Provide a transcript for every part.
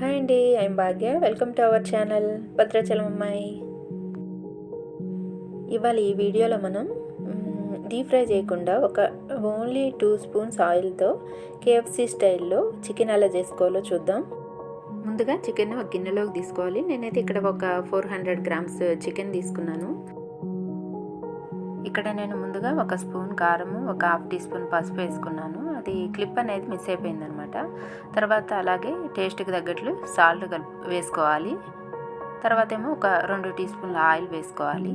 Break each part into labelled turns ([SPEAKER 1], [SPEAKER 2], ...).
[SPEAKER 1] Hi అండి I'm Bhagya. Welcome to our channel Bhadrachalam అమ్మాయి. ఇవాళ ఈ వీడియోలో మనం డీప్ ఫ్రై చేయకుండా ఒక ఓన్లీ టూ స్పూన్స్ ఆయిల్తో కేఎఫ్సి స్టైల్లో చికెన్ ఎలా చేసుకోవాలో చూద్దాం. ముందుగా చికెన్ ఒక గిన్నెలోకి తీసుకోవాలి. నేనైతే ఇక్కడ ఒక ఫోర్ హండ్రెడ్ గ్రామ్స్ చికెన్ తీసుకున్నాను. ఇక్కడ నేను ముందుగా ఒక స్పూన్ కారము ఒక హాఫ్ టీ స్పూన్ పసుపు వేసుకున్నాను. అది క్లిప్ అనేది మిస్ అయిపోయిందనమాట. తర్వాత అలాగే టేస్ట్కి తగ్గట్లు సాల్ట్ కలుపు వేసుకోవాలి. తర్వాత ఏమో ఒక రెండు టీ స్పూన్ల ఆయిల్ వేసుకోవాలి.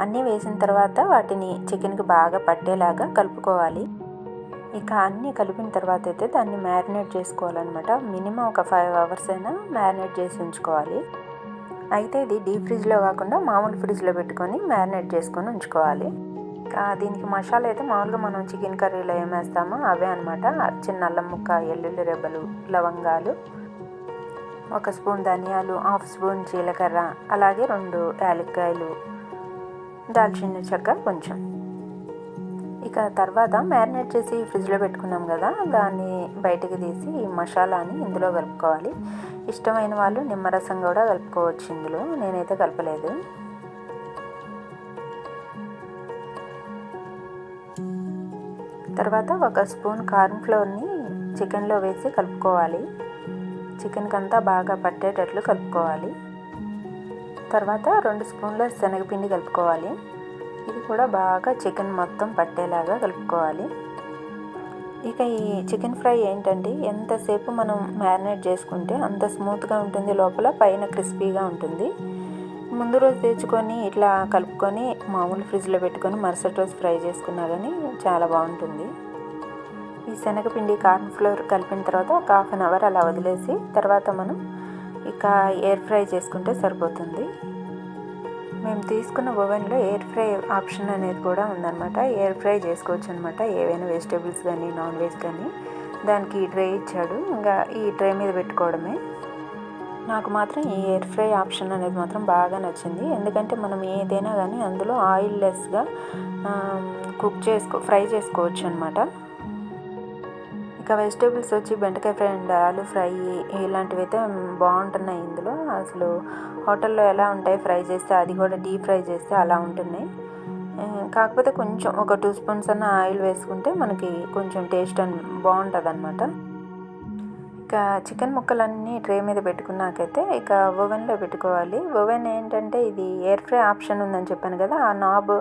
[SPEAKER 1] అన్నీ వేసిన తర్వాత వాటిని చికెన్కి బాగా పట్టేలాగా కలుపుకోవాలి. ఇక అన్నీ కలిపిన తర్వాత అయితే దాన్ని మ్యారినేట్ చేసుకోవాలన్నమాట. మినిమం ఒక ఫైవ్ అవర్స్ అయినా మ్యారినేట్ చేసి ఉంచుకోవాలి. అయితే ఇది డీప్ ఫ్రిడ్జ్లో కాకుండా మామూలు ఫ్రిడ్జ్లో పెట్టుకొని మ్యారినేట్ చేసుకొని ఉంచుకోవాలి. దీనికి మసాలా అయితే మామూలుగా మనం చికెన్ కర్రీలో ఏం వేస్తామో అవే అనమాట చిన్న అల్లం ముక్క ఎల్లుల్లి రెబ్బలు లవంగాలు ఒక స్పూన్ ధనియాలు హాఫ్ స్పూన్ జీలకర్ర అలాగే రెండు యాలక్కాయలు దాల్చిన చెక్క కొంచెం. ఇక తర్వాత మ్యారినేట్ చేసి ఫ్రిడ్జ్లో పెట్టుకున్నాం కదా దాన్ని బయటకు తీసి ఈ మసాలాని ఇందులో కలుపుకోవాలి. ఇష్టమైన వాళ్ళు నిమ్మరసం కూడా కలుపుకోవచ్చు ఇందులో నేనైతే కలపలేదు. తర్వాత ఒక స్పూన్ కార్న్ ఫ్లోర్ని చికెన్లో వేసి కలుపుకోవాలి. చికెన్కి అంతా బాగా పట్టేటట్లు కలుపుకోవాలి. తర్వాత రెండు స్పూన్ల శనగపిండి కలుపుకోవాలి. కూడా బాగా చికెన్ మొత్తం పట్టేలాగా కలుపుకోవాలి. ఇక ఈ చికెన్ ఫ్రై ఏంటంటే ఎంతసేపు మనం మ్యారినేట్ చేసుకుంటే అంత స్మూత్గా ఉంటుంది లోపల పైన క్రిస్పీగా ఉంటుంది. ముందు రోజు తెచ్చుకొని ఇట్లా కలుపుకొని మామూలు ఫ్రిడ్జ్లో పెట్టుకొని మరుసటి రోజు ఫ్రై చేసుకున్నా కానీ చాలా బాగుంటుంది. ఈ శనగపిండి కార్న్ ఫ్లోర్ కలిపిన తర్వాత ఒక హాఫ్ అన్ అవర్ అలా వదిలేసి తర్వాత మనం ఇక ఎయిర్ ఫ్రై చేసుకుంటే సరిపోతుంది. మేము తీసుకున్న ఓవెన్లో ఎయిర్ ఫ్రై ఆప్షన్ అనేది కూడా ఉందన్నమాట. ఎయిర్ ఫ్రై చేసుకోవచ్చు అనమాట ఏవైనా వెజిటేబుల్స్ కానీ నాన్ వెజ్ కానీ. దానికి ట్రే ఇచ్చాడు. ఇంకా ఈ ట్రే మీద పెట్టుకోవడమే. నాకు మాత్రం ఈ ఎయిర్ ఫ్రై ఆప్షన్ అనేది మాత్రం బాగా నచ్చింది. ఎందుకంటే మనం ఏదైనా కానీ అందులో ఆయిల్ లెస్గా కుక్ చేసుకో ఫ్రై చేసుకోవచ్చు అనమాట ఇంకా వెజిటేబుల్స్ వచ్చి బెండకాయ ఫ్రై అండ్ ఆలు ఫ్రై ఇలాంటివి అయితే బాగుంటున్నాయి ఇందులో. అసలు హోటల్లో ఎలా ఉంటాయి ఫ్రై చేస్తే అది కూడా డీప్ ఫ్రై చేస్తే అలా ఉంటున్నాయి. కాకపోతే కొంచెం ఒక టూ స్పూన్స్ అన్న ఆయిల్ వేసుకుంటే మనకి కొంచెం టేస్ట్ అని బాగుంటుంది అనమాట ఇక చికెన్ ముక్కలన్నీ ట్రే మీద పెట్టుకున్నాకైతే ఇక ఓవెన్లో పెట్టుకోవాలి. ఓవెన్ ఏంటంటే ఇది ఎయిర్ ఫ్రై ఆప్షన్ ఉందని చెప్పాను కదా ఆ నాబ్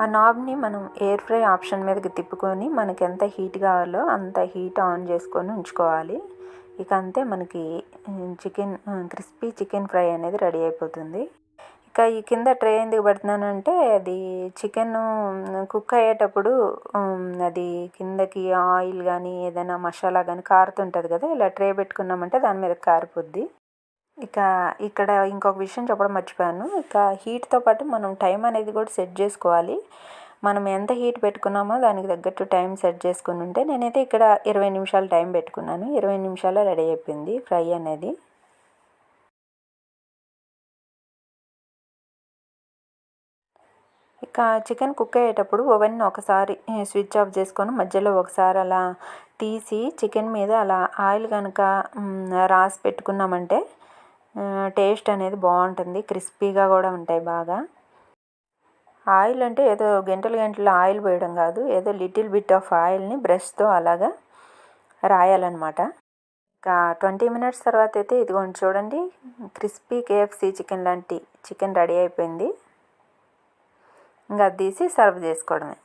[SPEAKER 1] ఆ నాబ్ని మనం ఎయిర్ ఫ్రై ఆప్షన్ మీదకి తిప్పుకొని మనకి ఎంత హీట్ కావాలో అంత హీట్ ఆన్ చేసుకొని ఉంచుకోవాలి. ఇక అంతే మనకి చికెన్ క్రిస్పీ చికెన్ ఫ్రై అనేది రెడీ అయిపోతుంది. ఇక ఈ కింద ట్రే ఎందుకు పెడుతున్నానంటే అది చికెన్ కుక్ అయ్యేటప్పుడు అది కిందకి ఆయిల్ కానీ ఏదైనా మసాలా కానీ కారుతుంటుంది కదా ఇలా ట్రే పెట్టుకున్నామంటే దాని మీద కారిపోద్ది ఇక ఇక్కడ ఇంకొక విషయం చెప్పడం మర్చిపోయాను. ఇక హీట్తో పాటు మనం టైం అనేది కూడా సెట్ చేసుకోవాలి. మనం ఎంత హీట్ పెట్టుకున్నామో దానికి తగ్గట్టు టైం సెట్ చేసుకుని ఉంటే నేనైతే ఇక్కడ ఇరవై నిమిషాలు టైం పెట్టుకున్నాను. ఇరవై నిమిషాల్లో రెడీ అయిపోయింది ఫ్రై అనేది. ఇక చికెన్ కుక్ అయ్యేటప్పుడు ఓవెన్ ఒకసారి స్విచ్ ఆఫ్ చేసుకొని మధ్యలో ఒకసారి అలా తీసి చికెన్ మీద అలా ఆయిల్ కనుక రాసి పెట్టుకున్నామంటే టేస్ట్ అనేది బాగుంటుంది. క్రిస్పీగా కూడా ఉంటాయి బాగా. ఆయిల్ అంటే ఏదో గంటలు గంటలు ఆయిల్ పోయడం కాదు. ఏదో లిటిల్ బిట్ ఆఫ్ ఆయిల్ని బ్రష్తో అలాగా రాయాలన్నమాట. ఇంకా ట్వంటీ మినిట్స్ తర్వాత అయితే ఇదిగోండి చూడండి. క్రిస్పీ కేఎఫ్సి చికెన్ లాంటి చికెన్ రెడీ అయిపోయింది. ఇంకా అది తీసి సర్వ్ చేసుకోవడమే.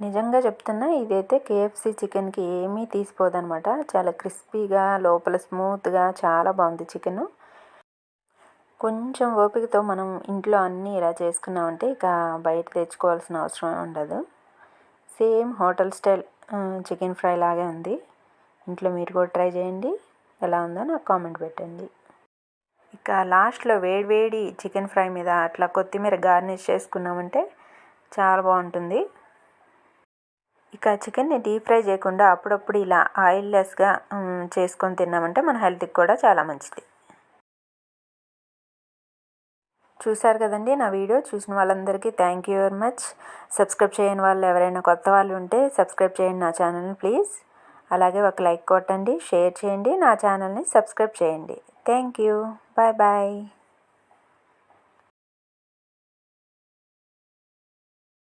[SPEAKER 1] నిజంగా చెప్తున్నా ఇదైతే కేఎఫ్సి చికెన్కి ఏమీ తీసిపోదనమాట చాలా క్రిస్పీగా లోపల స్మూత్గా చాలా బాగుంది చికెను. కొంచెం ఓపికతో మనం ఇంట్లో అన్నీ ఇలా చేసుకున్నామంటే ఇక బయట తెచ్చుకోవాల్సిన అవసరం ఉండదు. Same hotel style chicken fry లాగే ఉంది. ఇంట్లో మీరు కూడా ట్రై చేయండి. ఎలా ఉందో నాకు కామెంట్ పెట్టండి. ఇక లాస్ట్లో వేడివేడి చికెన్ ఫ్రై మీద అట్లా కొత్తిమీర గార్నిష్ చేసుకున్నామంటే చాలా బాగుంటుంది. ఇక చికెన్ని డీప్ ఫ్రై చేయకుండా అప్పుడప్పుడు ఇలా ఆయిల్ లెస్గా చేసుకొని తిన్నామంటే మన హెల్త్కి కూడా చాలా మంచిది. చూశారు కదండి నా వీడియో? చూసిన వాళ్ళందరికీ thank you very much. Subscribe చేయని వాళ్ళు ఎవరైనా కొత్త వాళ్ళు ఉంటే సబ్స్క్రైబ్ చేయండి నా ఛానల్ని ప్లీజ్. అలాగే ఒక లైక్ కొట్టండి షేర్ చేయండి నా ఛానల్ని సబ్స్క్రైబ్ చేయండి. Thank you. Bye bye.